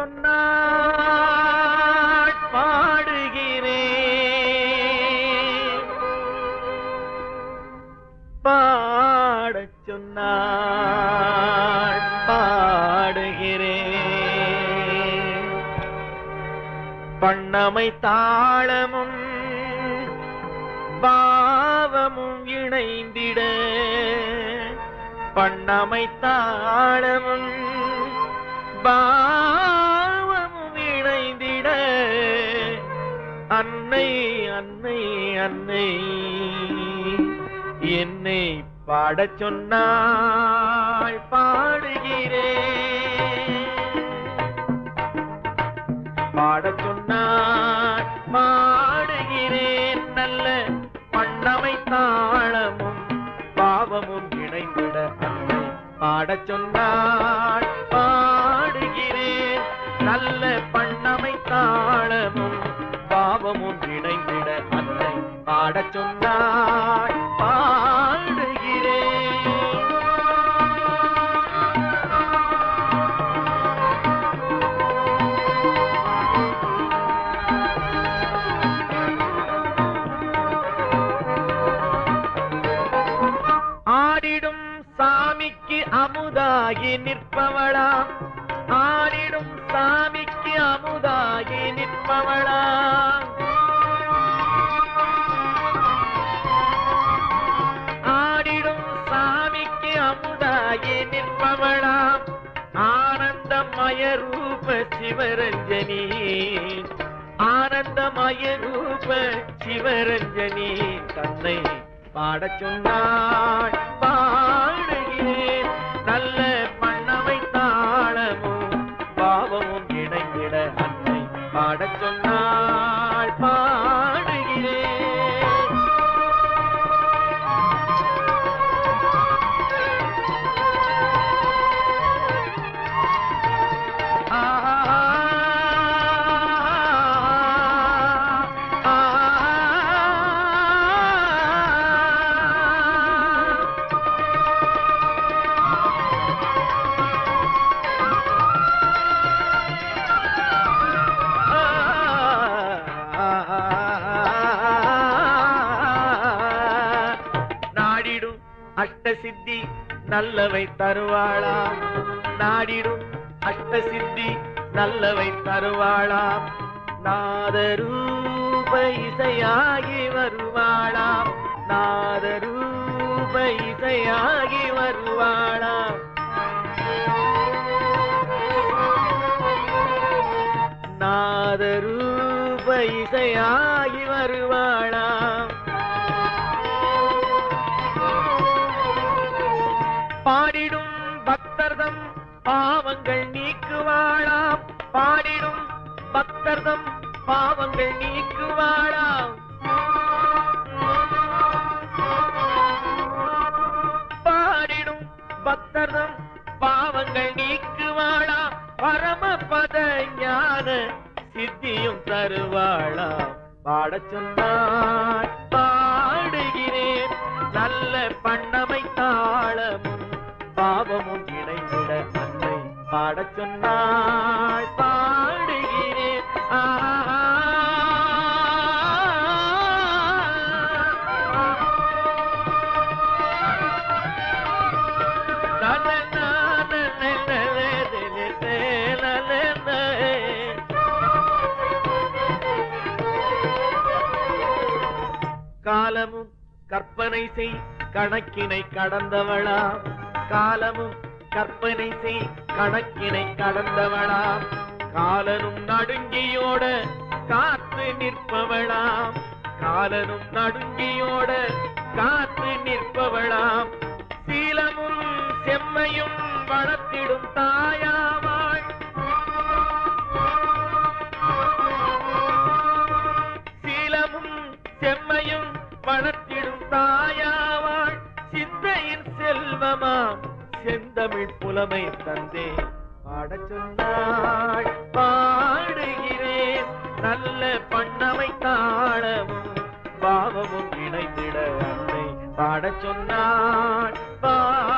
சொன்னால் பாடுகிறேன் பாடச் சொன்னால் பாடுகிறேன் பண்ணமை தாளமும் பாவமும் இணைந்திட. பண்ணமை தாளமும் பா அன்னை அன்னை அன்னை. என்னை பாடச் சொன்னாள் பாடுகிறேன். பாடச் சொன்னாள் பாடுகிறேன். நல்ல பண்ணமை தாளமும் பாவமும் இணைந்திட அன்னை பாடச் சொன்னாள் பாடுகிறேன். நல்ல பண்ண சொன்னாள் பாடுகிறேன் ஆடிடும் சாமிக்கு அமுதாகி நிற்பவளா ஆடிடும் சாமிக்கு அமுதாகி நிற்பவளா ஆனந்தமய ரூப சிவரஞ்சனி ஆனந்தமய ரூப சிவரஞ்சனி தன்னை பாடச் சொன்னாள் பாடுகிறேன். நல்ல பண்ணவை தாளமும் பாவமும் இணைந்திட அன்னை பாடச் சொன்னாள் பா அஷ்ட சித்தி நல்லவை தருவாளா? நாடிடும் அஷ்ட சித்தி நல்லவை தருவாளா? நாதரூப இசையாகி வருவாளாம் நாதரூப இசையாகி வருவாளாம் நாதரூப இசையா பக்தர்தம் பாவங்கள் நீக்குவாளாம் பாடிடும் பக்தர்தம் பாவங்கள் நீக்குவாளாம் பரமபத ஞான சித்தியும் தருவாளா? பாடச் சொன்னாள் பாடுகிறேன் நல்ல பண்ணமை தாளமும் பாவமும் இணைந்திட அன்னை. பாடச் சொன்னாள் காலமும் கற்பனை செய் கணக்கினை கடந்தவளாம் காலமும் கற்பனை செய் கணக்கினை கடந்தவளாம் காலனும் நடுங்கியோட காத்து நிற்பவளாம் காலனும் நடுங்கியோட காத்து நிற்பவளாம் சீலமும் செம்மையும் வளர்த்திடும் தாயாம். தமிழ் புலமை தந்தே. பாடச் சொன்னாள் பாடுகிறேன். நல்ல பண்ணமை தாழவும் பாவமும் இணைந்திட அன்னை. பாடச் சொன்னாள் பா